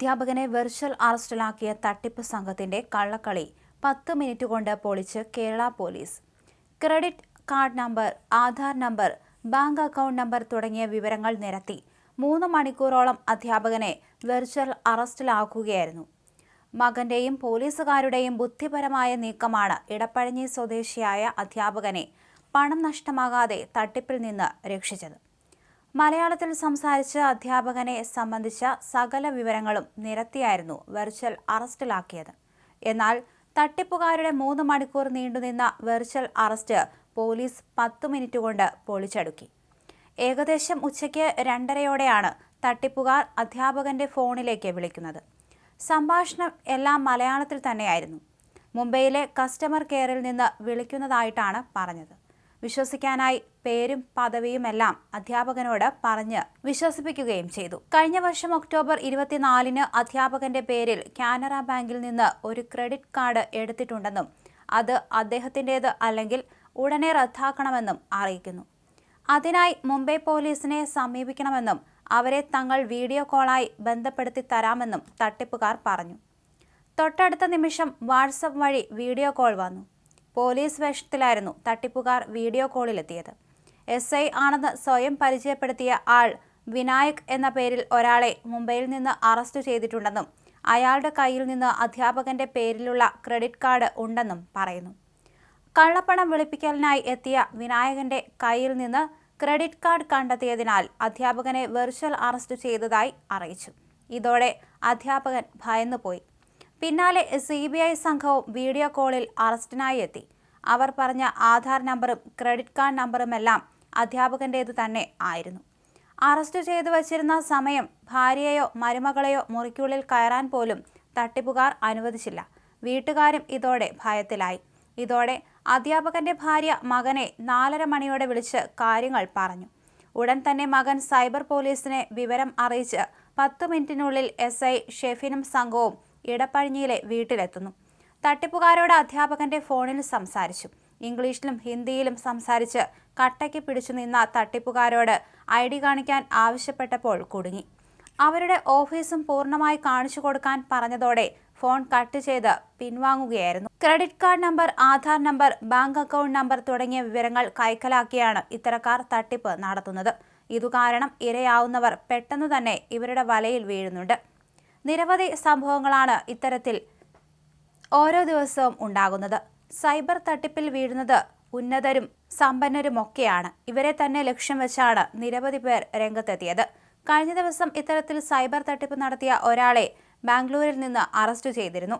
അധ്യാപകനെ വെർച്വൽ അറസ്റ്റിലാക്കിയ തട്ടിപ്പ് സംഘത്തിന്റെ കള്ളക്കളി പത്ത് മിനിറ്റ് കൊണ്ട് പൊളിച്ച് Kerala police. Credit card number Aadhaar number bank account number തുടങ്ങിയ വിവരങ്ങൾ നിരത്തി മൂന്ന് മണിക്കൂറോളം അധ്യാപകനെ വെർച്വൽ അറസ്റ്റിലാക്കുകയായിരുന്നു. മകന്റെയും പോലീസുകാരുടെയും ബുദ്ധിപരമായ നീക്കമാണ് ഇടപ്പഴഞ്ഞി സ്വദേശിയായ അധ്യാപകനെ പണം നഷ്ടമാകാതെ തട്ടിപ്പിൽ നിന്ന് രക്ഷിച്ചത്. മലയാളത്തിൽ സംസാരിച്ച അധ്യാപകനെ സംബന്ധിച്ച സകല വിവരങ്ങളും നിരത്തിയായിരുന്നു വെർച്വൽ അറസ്റ്റിലാക്കിയത്. എന്നാൽ തട്ടിപ്പുകാരുടെ മൂന്ന് മണിക്കൂർ നീണ്ടുനിന്ന വെർച്വൽ അറസ്റ്റ് പോലീസ് പത്ത് മിനിറ്റ് കൊണ്ട് പൊളിച്ചടുക്കി. ഏകദേശം ഉച്ചയ്ക്ക് രണ്ടരയോടെയാണ് തട്ടിപ്പുകാർ അധ്യാപകന്റെ ഫോണിലേക്ക് വിളിക്കുന്നത്. സംഭാഷണം എല്ലാം മലയാളത്തിൽ തന്നെയായിരുന്നു. മുംബൈയിലെ കസ്റ്റമർ കെയറിൽ നിന്ന് വിളിക്കുന്നതായിട്ടാണ് പറഞ്ഞത്. വിശ്വസിക്കാനായി പേരും പദവിയുമെല്ലാം അധ്യാപകനോട് പറഞ്ഞ് വിശ്വസിപ്പിക്കുകയും ചെയ്തു. കഴിഞ്ഞ വർഷം ഒക്ടോബർ ഇരുപത്തിനാലിന് അധ്യാപകന്റെ പേരിൽ കാനറ ബാങ്കിൽ നിന്ന് ഒരു ക്രെഡിറ്റ് കാർഡ് എടുത്തിട്ടുണ്ടെന്നും അത് അദ്ദേഹത്തിന്റേത് അല്ലെങ്കിൽ ഉടനെ റദ്ദാക്കണമെന്നും അറിയിക്കുന്നു. അതിനായി മുംബൈ പോലീസിനെ സമീപിക്കണമെന്നും അവരെ തങ്ങൾ വീഡിയോ കോളായി ബന്ധപ്പെടുത്തി തരാമെന്നും തട്ടിപ്പുകാർ പറഞ്ഞു. തൊട്ടടുത്ത നിമിഷം വാട്സപ്പ് വഴി വീഡിയോ കോൾ വന്നു. പോലീസ് വേഷത്തിലായിരുന്നു തട്ടിപ്പുകാർ വീഡിയോ കോളിലെത്തിയത്. എസ് ഐ ആണെന്ന് സ്വയം പരിചയപ്പെടുത്തിയ ആൾ വിനായക് എന്ന പേരിൽ ഒരാളെ മുംബൈയിൽ നിന്ന് അറസ്റ്റ് ചെയ്തിട്ടുണ്ടെന്നും അയാളുടെ കയ്യിൽ നിന്ന് അധ്യാപകന്റെ പേരിലുള്ള ക്രെഡിറ്റ് കാർഡ് ഉണ്ടെന്നും പറയുന്നു. കള്ളപ്പണം വെളുപ്പിക്കലിനായി എത്തിയ വിനായകന്റെ കയ്യിൽ നിന്ന് ക്രെഡിറ്റ് കാർഡ് കണ്ടെത്തിയതിനാൽ അധ്യാപകനെ വെർച്വൽ അറസ്റ്റ് ചെയ്തതായി അറിയിച്ചു. ഇതോടെ അധ്യാപകൻ ഭയന്നുപോയി. പിന്നാലെ സി ബി ഐ സംഘവും വീഡിയോ കോളിൽ അറസ്റ്റിനായി എത്തി. അവർ പറഞ്ഞ ആധാർ നമ്പറും ക്രെഡിറ്റ് കാർഡ് നമ്പറുമെല്ലാം അധ്യാപകന്റേതു തന്നെ ആയിരുന്നു. അറസ്റ്റ് ചെയ്തു വച്ചിരുന്ന സമയം ഭാര്യയോ മരുമകളെയോ മുറിക്കുള്ളിൽ കയറാൻ പോലും തട്ടിപ്പുകാർ അനുവദിച്ചില്ല. വീട്ടുകാരും ഇതോടെ ഭയത്തിലായി. ഇതോടെ അധ്യാപകന്റെ ഭാര്യ മകനെ നാലര മണിയോടെ വിളിച്ച് കാര്യങ്ങൾ പറഞ്ഞു. ഉടൻ തന്നെ മകൻ സൈബർ പോലീസിനെ വിവരം അറിയിച്ച് പത്ത് മിനിറ്റിനുള്ളിൽ എസ് ഐ ഷെഫിനും സംഘവും ഇടപ്പഴിഞ്ഞിയിലെ വീട്ടിലെത്തുന്നു. തട്ടിപ്പുകാരോട് അധ്യാപകന്റെ ഫോണിൽ സംസാരിച്ചു. ഇംഗ്ലീഷിലും ഹിന്ദിയിലും സംസാരിച്ച് കട്ടയ്ക്ക് പിടിച്ചു നിന്ന തട്ടിപ്പുകാരോട് ഐ ഡി കാണിക്കാൻ ആവശ്യപ്പെട്ടപ്പോൾ കുടുങ്ങി. അവരുടെ ഓഫീസും പൂർണമായി കാണിച്ചു കൊടുക്കാൻ പറഞ്ഞതോടെ ഫോൺ കട്ട് ചെയ്ത് പിൻവാങ്ങുകയായിരുന്നു. Credit card number Aadhaar number bank account number തുടങ്ങിയ വിവരങ്ങൾ കൈക്കലാക്കിയാണ് ഇത്തരക്കാർ തട്ടിപ്പ് നടത്തുന്നത്. ഇതുകാരണം ഇരയാവുന്നവർ പെട്ടെന്ന് തന്നെ ഇവരുടെ വലയിൽ വീഴുന്നുണ്ട്. നിരവധി സംഭവങ്ങളാണ് ഇത്തരത്തിൽ ഓരോ ദിവസവും ഉണ്ടാകുന്നത്. സൈബർ തട്ടിപ്പിൽ വീഴുന്നത് ഉന്നതരും സമ്പന്നരുമൊക്കെയാണ്. ഇവരെ തന്നെ ലക്ഷ്യം വെച്ചാണ് നിരവധി പേർ രംഗത്തെത്തിയത്. കഴിഞ്ഞ ദിവസം ഇത്തരത്തിൽ സൈബർ തട്ടിപ്പ് നടത്തിയ ഒരാളെ ബാംഗ്ലൂരിൽ നിന്ന് അറസ്റ്റ് ചെയ്തിരുന്നു.